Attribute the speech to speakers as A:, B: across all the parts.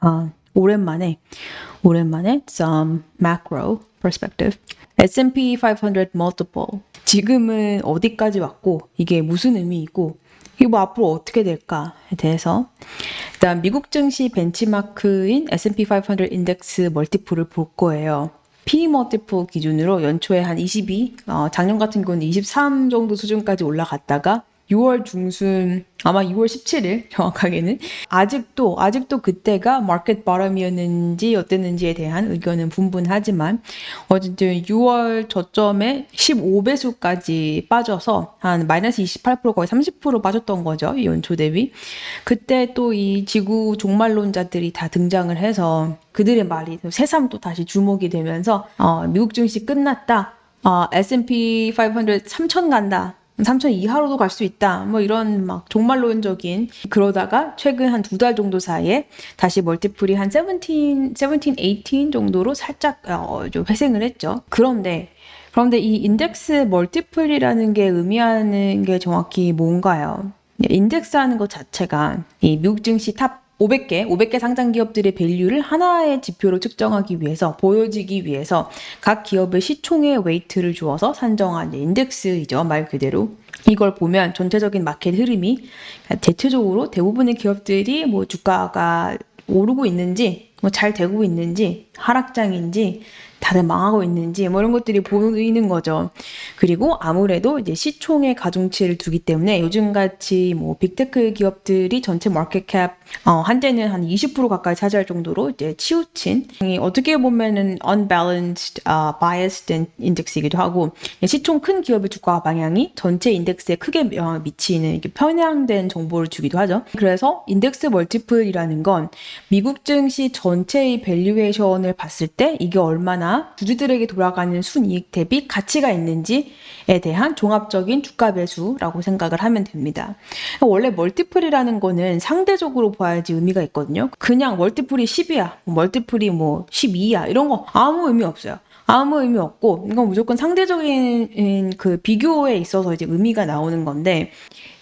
A: 아, 오랜만에 오랜만에 some macro perspective. S&P 500 multiple. 지금은 어디까지 왔고 이게 무슨 의미이고 이게 뭐 앞으로 어떻게 될까에 대해서 일단 미국 증시 벤치마크인 S&P 500 인덱스 멀티플을 볼 거예요. P 멀티플 기준으로 연초에 한 22, 어, 작년 같은 경우는 23 정도 수준까지 올라갔다가 6월 중순 아마 6월 17일 정확하게는 아직도 아직도 그때가 마켓 바람이었는지 어땠는지에 대한 의견은 분분하지만 어쨌든 6월 저점에 15배수까지 빠져서 한 마이너스 28% 거의 30% 빠졌던 거죠 이 연초 대비. 그때 또 이 지구 종말론자들이 다 등장을 해서 그들의 말이 새삼 또 다시 주목이 되면서 어, 미국 증시 끝났다. 어, S&P 500 3천 간다 3천 이하로도 갈 수 있다. 뭐 이런 막 종말론적인 그러다가 최근 한 두 달 정도 사이에 다시 멀티플이 한 17, 17, 18 정도로 살짝 어, 좀 회생을 했죠. 그런데 그런데 이 인덱스 멀티플이라는 게 의미하는 게 정확히 뭔가요? 인덱스 하는 것 자체가 이 미국 증시 탑 500개, 500개 상장 기업들의 밸류를 하나의 지표로 측정하기 위해서 보여지기 위해서 각 기업의 시총의 웨이트를 주어서 산정한 인덱스이죠. 말 그대로. 이걸 보면 전체적인 마켓 흐름이 대체적으로 대부분의 기업들이 뭐 주가가 오르고 있는지 뭐 잘 되고 있는지 하락장인지 다들 망하고 있는지 뭐 이런 것들이 보이는 거죠. 그리고 아무래도 이제 시총의 가중치를 두기 때문에 요즘같이 뭐 빅테크 기업들이 전체 마켓캡 어, 한때는 한 20% 가까이 차지할 정도로 이제 치우친 어떻게 보면은 unbalanced, uh, biased 인덱스이기도 하고 시총 큰 기업의 주가 방향이 전체 인덱스에 크게 미치는 편향된 정보를 주기도 하죠. 그래서 인덱스 멀티플이라는 건 미국 증시 전체의 밸류에이션을 봤을 때 이게 얼마나 주주들에게 돌아가는 순이익 대비 가치가 있는지에 대한 종합적인 주가 배수라고 생각을 하면 됩니다. 원래 멀티플이라는 거는 상대적으로 봐야지 의미가 있거든요. 그냥 멀티플이 10이야, 멀티플이 뭐 12야 이런 거 아무 의미 없어요. 아무 의미 없고 이건 무조건 상대적인 그 비교에 있어서 이제 의미가 나오는 건데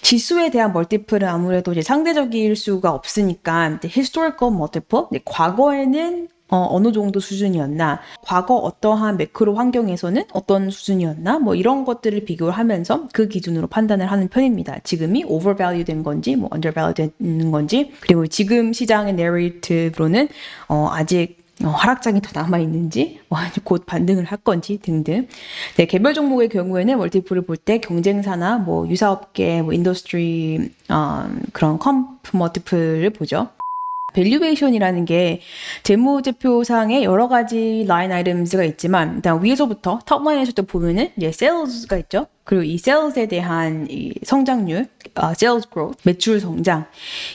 A: 지수에 대한 멀티플은 아무래도 이제 상대적일 수가 없으니까 historical multiple 과거에는 어, 어느 정도 수준이었나, 과거 어떠한 매크로 환경에서는 어떤 수준이었나, 뭐 이런 것들을 비교를 하면서 그 기준으로 판단을 하는 편입니다. 지금이 overvalue 된 건지, 뭐 undervalue 된 건지, 그리고 지금 시장의 narrative로는 어, 아직 어, 하락장이 더 남아 있는지, 뭐, 곧 반등을 할 건지 등등. 네, 개별 종목의 경우에는 멀티플을 볼 때 경쟁사나 뭐 유사업계, 뭐 인더스트리 어, 그런 컴프 멀티플을 보죠. 밸류에이션이라는 게 재무제표상에 여러 가지 라인 아이템즈가 있지만 일단 위에서부터 탑라인에서부터 보면은 이제 세일즈가 있죠. 그리고 이 세일즈에 대한 이 성장률, 아, sales 매출 성장.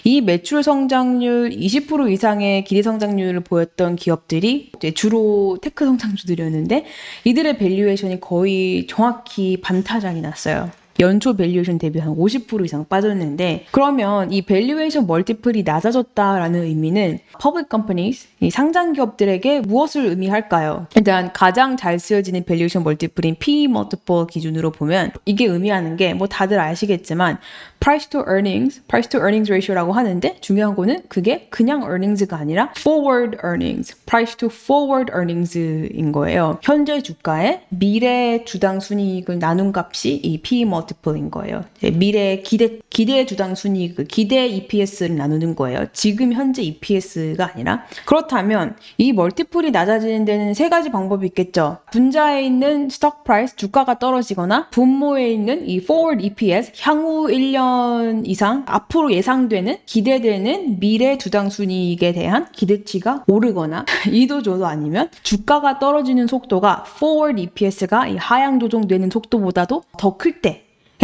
A: 이 매출 성장률 20% 이상의 기대 성장률을 보였던 기업들이 주로 테크 성장주들이었는데 이들의 밸류에이션이 거의 정확히 반타작이 났어요. 연초 밸류에이션 대비 한 50% 이상 빠졌는데 그러면 이 밸류에이션 멀티플이 낮아졌다라는 의미는 public companies, 이 상장 기업들에게 무엇을 의미할까요? 일단 가장 잘 쓰여지는 밸류에이션 멀티플인 P multiple 기준으로 보면 이게 의미하는 게 뭐 다들 아시겠지만 price to earnings, price to earnings ratio라고 하는데 중요한 거는 그게 그냥 earnings가 아니라 forward earnings, price to forward earnings인 거예요. 현재 주가에 미래 주당 순이익을 나눈 값이 이 P multiple 멀티 플인 거예요. 미래 기대 기대 주당 순이익, 그 기대 EPS를 나누는 거예요. 지금 현재 EPS가 아니라 그렇다면 이 멀티플이 낮아지는 데는 세 가지 방법이 있겠죠. 분자에 있는 스톡 프라이스 주가가 떨어지거나 분모에 있는 이 forward EPS 향후 1년 이상 앞으로 예상되는 기대되는 미래 주당 순이익에 대한 기대치가 오르거나 이도저도 아니면 주가가 떨어지는 속도가 forward EPS가 하향 조정되는 속도보다도 더 클 때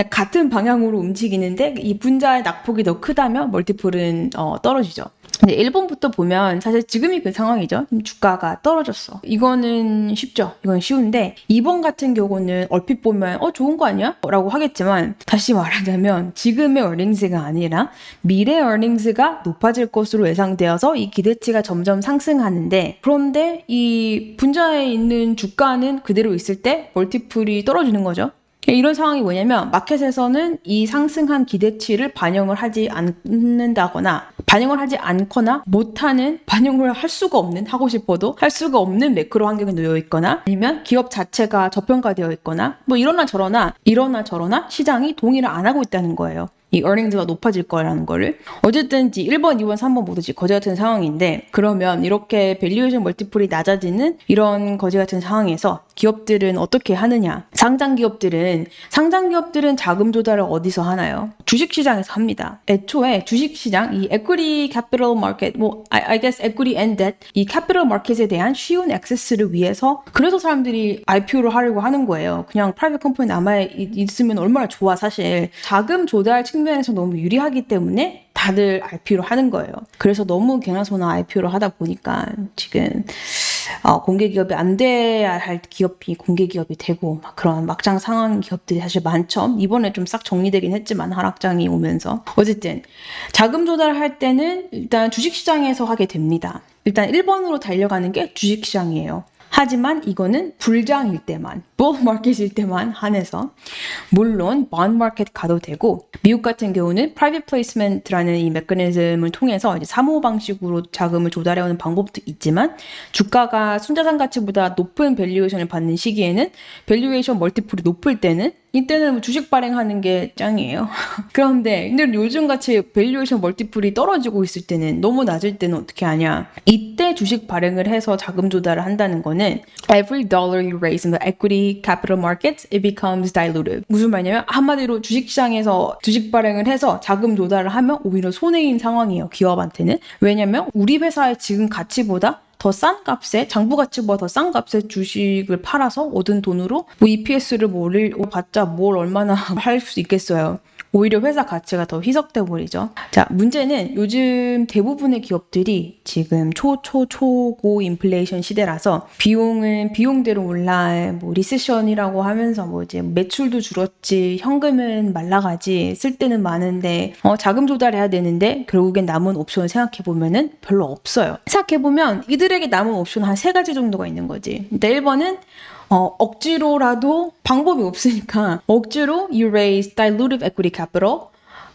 A: 같은 방향으로 움직이는데 이 분자의 낙폭이 더 크다면 멀티플은 어, 떨어지죠. 근데 1번부터 보면 사실 지금이 그 상황이죠. 주가가 떨어졌어. 이거는 쉽죠. 이건 쉬운데 2번 같은 경우는 얼핏 보면 어 좋은 거 아니야? 라고 하겠지만 다시 말하자면 지금의 어닝스가 아니라 미래 어닝스가 높아질 것으로 예상되어서 이 기대치가 점점 상승하는데 그런데 이 분자에 있는 주가는 그대로 있을 때 멀티플이 떨어지는 거죠. 이런 상황이 뭐냐면 마켓에서는 이 상승한 기대치를 반영을 하지 않는다거나 반영을 하지 않거나 못하는 반영을 할 수가 없는 하고 싶어도 할 수가 없는 매크로 환경에 놓여 있거나 아니면 기업 자체가 저평가되어 있거나 뭐 이러나 저러나 이러나 저러나 시장이 동의를 안 하고 있다는 거예요. 이 earnings가 높아질 거라는 거를 어쨌든 1번, 2번, 3번 모두지 거지 같은 상황인데 그러면 이렇게 밸류에이션 멀티플이 낮아지는 이런 거지 같은 상황에서 기업들은 어떻게 하느냐 상장 기업들은 상장 기업들은 자금 조달을 어디서 하나요? 주식 시장에서 합니다. 애초에 주식 시장 이 equity capital market 뭐 I, I guess equity and debt 이 capital market에 대한 쉬운 액세스를 위해서 그래서 사람들이 IPO를 하려고 하는 거예요. 그냥 프라이빗 컴퍼니 남아 있으면 얼마나 좋아 사실 자금 조달 측 면에서 너무 유리하기 때문에 다들 IPO를 하는 거예요. 그래서 너무 개나 소나 IPO를 하다 보니까 지금 어, 공개 기업이 안 돼야 할 기업이 공개 기업이 되고 막 그런 막장 상황 기업들이 사실 많죠. 이번에 좀 싹 정리되긴 했지만 하락장이 오면서 어쨌든 자금 조달할 때는 일단 주식시장에서 하게 됩니다. 일단 1번으로 달려가는 게 주식시장이에요. 하지만 이거는 불장일 때만, market일 때만 한해서 물론 market 가도 되고 미국 같은 경우는 private placement라는 이 메커니즘을 통해서 이제 사모 방식으로 자금을 조달해 오는 방법도 있지만 주가가 순자산 가치보다 높은 밸류에이션을 받는 시기에는 밸류에이션 멀티플이 높을 때는 이때는 뭐 주식 발행하는 게 짱이에요. 그런데 근데 요즘 같이 밸류에이션 멀티플이 떨어지고 있을 때는 너무 낮을 때는 어떻게 하냐? 이때 주식 발행을 해서 자금 조달을 한다는 거는 every dollar you raise in the equity capital markets it becomes dilutive. 무슨 말이냐면 한마디로 주식 시장에서 주식 발행을 해서 자금 조달을 하면 오히려 손해인 상황이에요. 기업한테는. 왜냐면 우리 회사의 지금 가치보다 더싼 값에 장부 가치보다 더 싼 값에 주식을 팔아서 얻은 돈으로 뭐 EPS를 뭐 올릴 봤자 뭘 얼마나 할 수 있겠어요. 오히려 회사 가치가 더 희석돼 버리죠. 자, 문제는 요즘 대부분의 기업들이 지금 초, 초, 초고 인플레이션 시대라서 비용은 비용대로 올라, 뭐 리세션이라고 하면서 뭐 이제 매출도 줄었지, 현금은 말라가지, 쓸 때는 많은데, 어, 자금 조달해야 되는데, 결국엔 남은 옵션을 생각해 보면은 별로 없어요. 생각해 보면 이들에게 남은 옵션 한 세 가지 정도가 있는 거지. 일단 1번은 어, 억지로라도 방법이 없으니까 억지로 you raise dilutive equity capital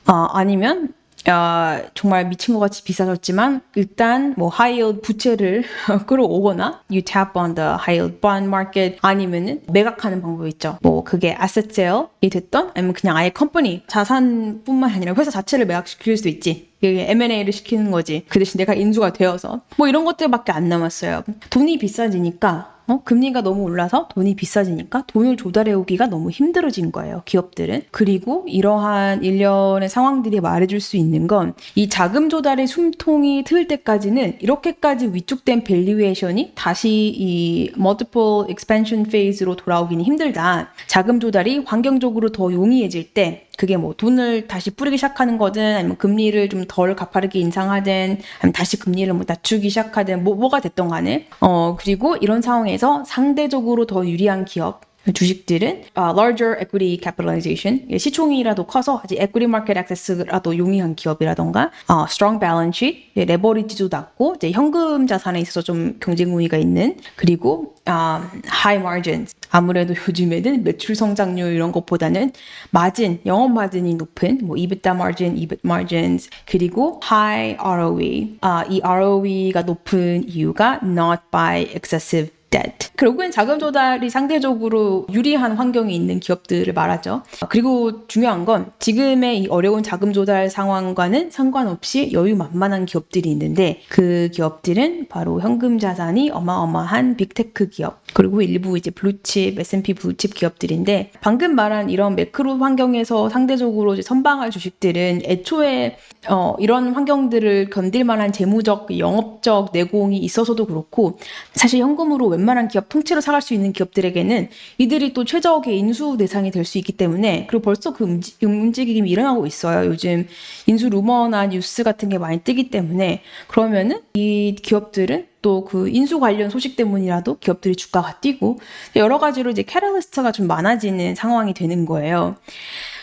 A: 어, 아니면 어, 정말 미친 것 같이 비싸졌지만 일단 뭐 yield 부채를 끌어오거나 you tap on the high yield bond market 아니면은 매각하는 방법이 있죠. 뭐 그게 asset sale이 됐던 아니면 그냥 아예 컴퍼니 자산뿐만 아니라 회사 자체를 매각시킬 수도 있지. M&A를 시키는 거지. 그 대신 내가 인수가 되어서 뭐 이런 것들밖에 안 남았어요. 돈이 비싸지니까 어? 금리가 너무 올라서 돈이 비싸지니까 돈을 조달해 오기가 너무 힘들어진 거예요. 기업들은. 그리고 이러한 일련의 상황들이 말해줄 수 있는 건 이 자금 조달의 숨통이 트일 때까지는 이렇게까지 위축된 밸류에이션이 다시 이 multiple expansion phase로 돌아오기는 힘들다. 자금 조달이 환경적으로 더 용이해질 때 그게 뭐 돈을 다시 뿌리기 시작하는 거든 아니면 금리를 좀 덜 가파르게 인상하든 아니면 다시 금리를 뭐 낮추기 시작하든 뭐 뭐가 됐던 간에. 어 그리고 이런 상황에서 상대적으로 더 유리한 기업 주식들은 uh, larger equity capitalization 시총이라도 커서 아직 equity market access라도 용이한 기업이라던가 uh, strong balance sheet 레버리지도 낮고 이제 현금 자산에 있어서 좀 경쟁 우위가 있는 그리고 uh, high margins 아무래도 요즘에는 매출 성장률 이런 것보다는 마진 영업 마진이 높은 뭐 EBITDA margin, EBIT margins 그리고 high ROE 아, 이 ROE가 높은 이유가 not by excessive debt. 결국엔 자금 조달이 상대적으로 유리한 환경에 있는 기업들을 말하죠. 그리고 중요한 건 지금의 이 어려운 자금 조달 상황과는 상관없이 여유 만만한 기업들이 있는데 그 기업들은 바로 현금 자산이 어마어마한 빅테크 기업 그리고 일부 이제 블루칩, S&P 블루칩 기업들인데 방금 말한 이런 매크로 환경에서 상대적으로 선방할 주식들은 애초에 어, 이런 환경들을 견딜 만한 재무적, 영업적 내공이 있어서도 그렇고 사실 현금으로 웬 웬만한 기업 통째로 사갈 수 있는 기업들에게는 이들이 또 최적의 인수 대상이 될 수 있기 때문에 그리고 벌써 그 움직, 움직임이 일어나고 있어요. 요즘 인수 루머나 뉴스 같은 게 많이 뜨기 때문에 그러면은 이 기업들은 또 그 인수 관련 소식 때문이라도 기업들이 주가가 뛰고 여러 가지로 이제 캐럴리스트가 좀 많아지는 상황이 되는 거예요.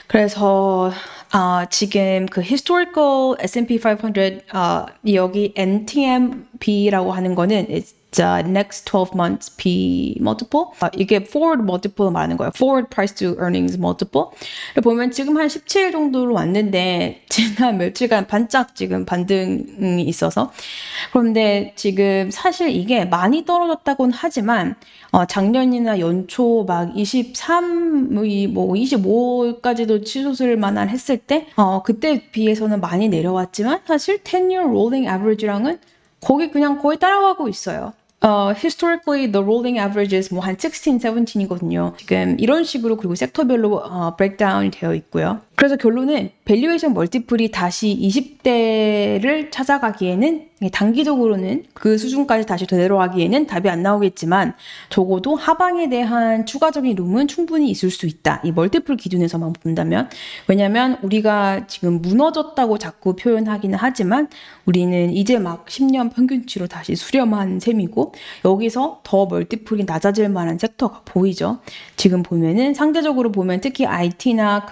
A: 그래서 어, 지금 그 historical S&P 500 어, 여기 NTMB라고 하는 거는 the next 12 months P multiple. 아, 이게 forward multiple 말하는 거예요. forward price to earnings multiple. 보면 지금 한 17 정도로 왔는데 지난 며칠간 반짝 지금 반등이 있어서 그런데 지금 사실 이게 많이 떨어졌다고는 하지만 어, 작년이나 연초 막 23, 뭐 25까지도 치솟을 만한 했을 때 어, 그때 비해서는 많이 내려왔지만 사실 10-year rolling average랑은 거기 그냥 거의 따라가고 있어요. 어, historically the rolling averages 뭐 한 16, 17이거든요. 지금 이런 식으로 그리고 섹터별로 어, 브레이크다운이 되어 있고요. 그래서 결론은 밸류에이션 멀티플이 다시 20대를 찾아가기에는 단기적으로는 그 수준까지 다시 되돌아가기에는 답이 안 나오겠지만 적어도 하방에 대한 추가적인 룸은 충분히 있을 수 있다. 이 멀티플 기준에서만 본다면 왜냐면 우리가 지금 무너졌다고 자꾸 표현하기는 하지만 우리는 이제 막 10년 평균치로 다시 수렴한 셈이고 여기서 더 멀티플이 낮아질 만한 섹터가 보이죠. 지금 보면은 상대적으로 보면 특히 IT나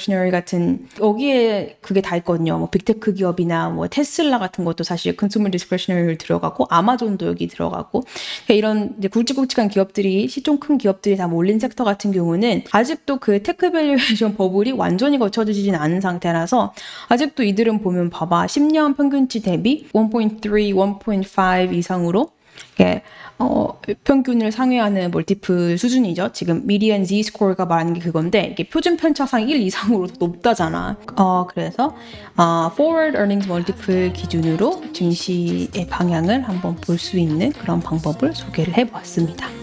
A: discretionary 같은 여기에 그게 다 있거든요. 뭐 빅테크 기업이나 뭐 테슬라 같은 것도 사실 consumer discretionary 들어가고 아마존도 여기 들어가고 그러니까 이런 이제 굵직굵직한 기업들이 시총 큰 기업들이 다 몰린 섹터 같은 경우는 아직도 그 테크 밸류에이션 버블이 완전히 거쳐지진 않은 상태라서 아직도 이들은 보면 봐봐 10년 평균치 대비 1.3, 1.5 이상으로 이게 어, 평균을 상회하는 멀티플 수준이죠. 지금 미디언 Z 스코어가 말하는 게 그건데 이게 표준 편차상 1 이상으로 높다잖아. 어, 그래서 어, forward earnings multiple 기준으로 증시의 방향을 한번 볼 수 있는 그런 방법을 소개를 해보았습니다.